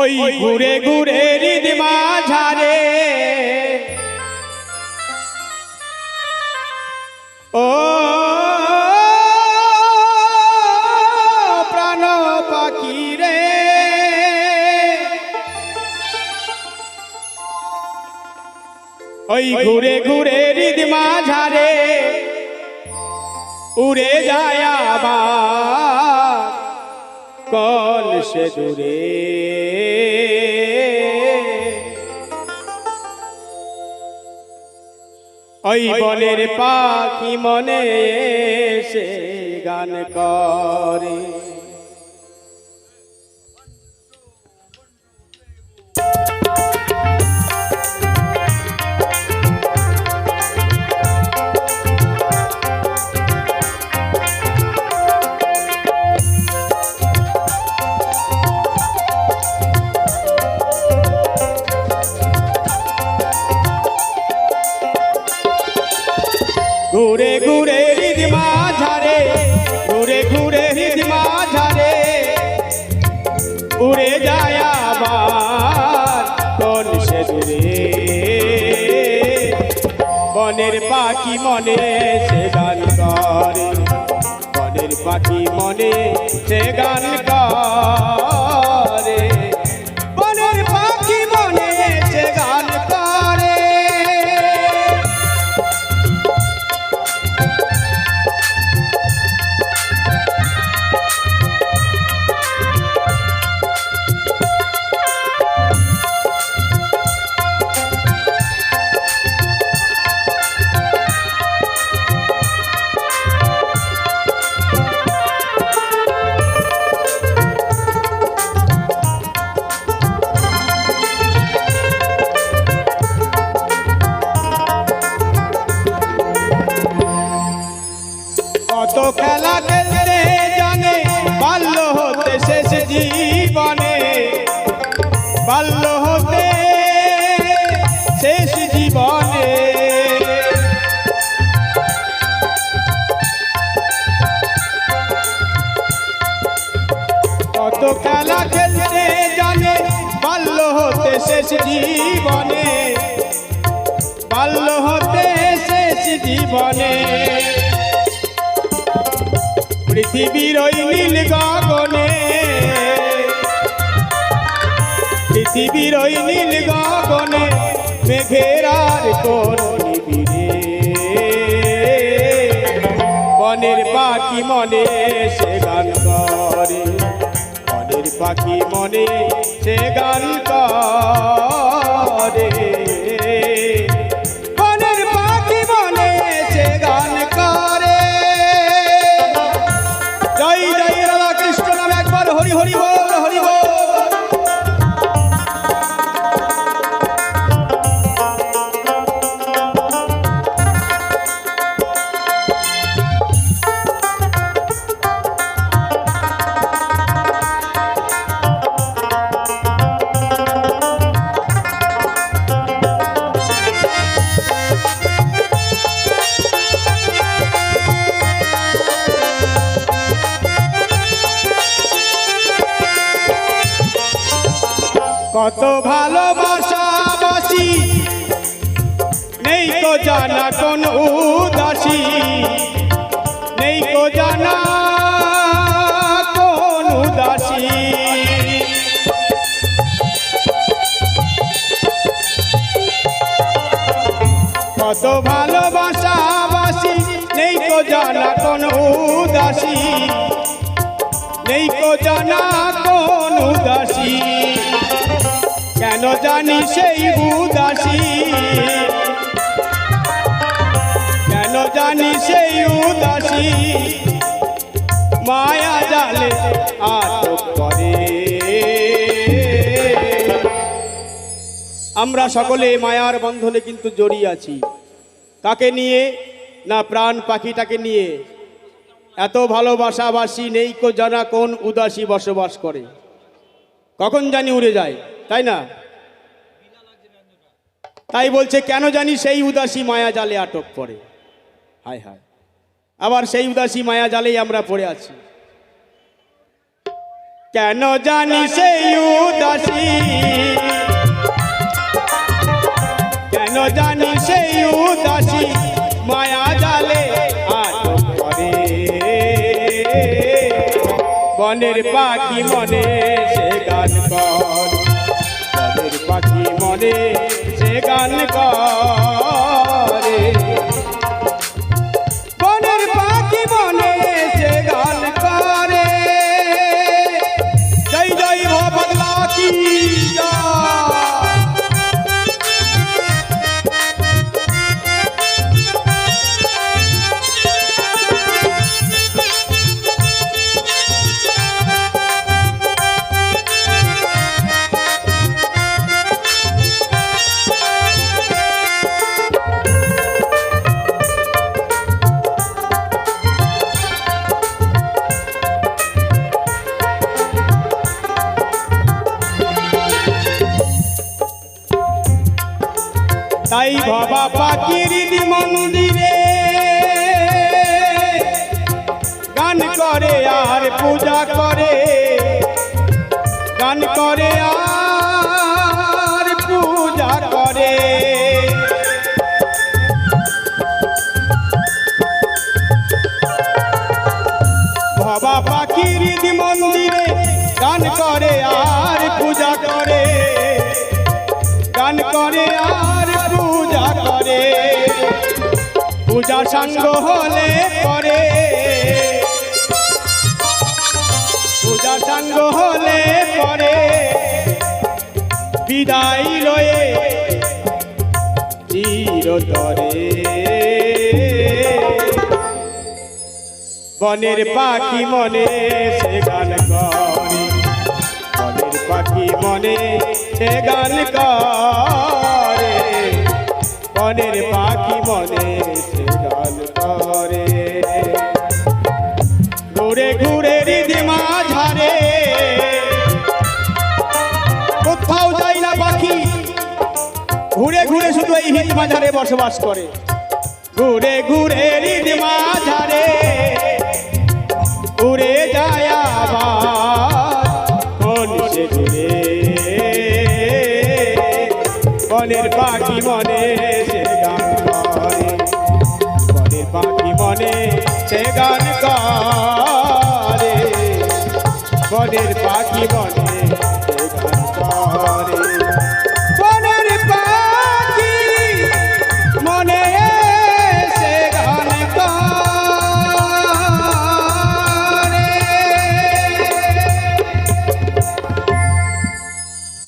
ওই ঘুরে ঘুরে রিদিমা ঝারে ও প্রাণ পাখি রে। ওই ঘুরে ঘুরে রিদিমা ঝারে উড়ে যায় আবার। কল সে দূরে। ওই বনের পাখি মনে সে গান করে। উড়ে যায় কোন সে দূরে বনের পাখি মনে সে গান করে, বনের পাখি মনে সে গান করে। জীবনে বাল্য হতে শেষ জীবনে। কত খেলা খেলতে জানে বাল্য হতে শেষ জীবনে। বাল্য হতে শেষ জীবনে। পৃথিবীর ওই নীল গগনে পৃথিবীর ওই নীল গগনে মেঘেরার কোন বনের পাখি মনে সে গান করে, বনের পাখি মনে সে গান করে। কত ভালোবাসা বাসি। নেই তো জানা কোন উদাসী। নেই তো জানা কোন উদাসী। কত ভালোবাসা বাসি। নেই তো জানা কোন উদাসী। নেই তো জানা কোন উদাসী। জানি সেই উদাসী। কেন জানি সেই উদাসী। মায়া জালে আটক করে। আমরা সকলে মায়ার বন্ধনে কিন্তু জড়িয়ে আছি। তাকে নিয়ে না প্রাণ পাখিটাকে নিয়ে এত ভালোবাসাবাসী নেই কো জানা কোন উদাসী বসবাস করে। কখন জানি উড়ে যায়, তাই না? তাই বলছে, কেন জানি সেই উদাসী মায়া জালে আটক পড়ে। হায় হায়। আবার সেই উদাসী মায়া জালেই আমরা পড়ে আছি। কেন জানি সেই উদাসী কেন জানি সেই উদাসী মায়া জালে আটক করে বনের পাখি মনে তাই বাবা পাখির মন্দিরে গান করে আর পূজা করে। গান করে আর পূজা করে। বাবা পাখির মন্দিরে গান করে আর পূজা করে। গান করে আর পূজা সাঙ্গ হলে করে পূজা সাঙ্গ হলে করে বিদায় রয়ে চিরতরে। বনের পাখি মনে সে গান করে। বনের পাখি মনে সে গান করে। বনের পাখি মনে ঘুরে ঘুরে শুধু এই হিন্দ মাঝারে বসবাস করে। ঘুরে ঘুরে রিদিমা ঝাড়ে উড়ে যায় বনের পাখি মনে সে গান করে। বনের পাখি মনে সে গান করে। বনের পাখি মনে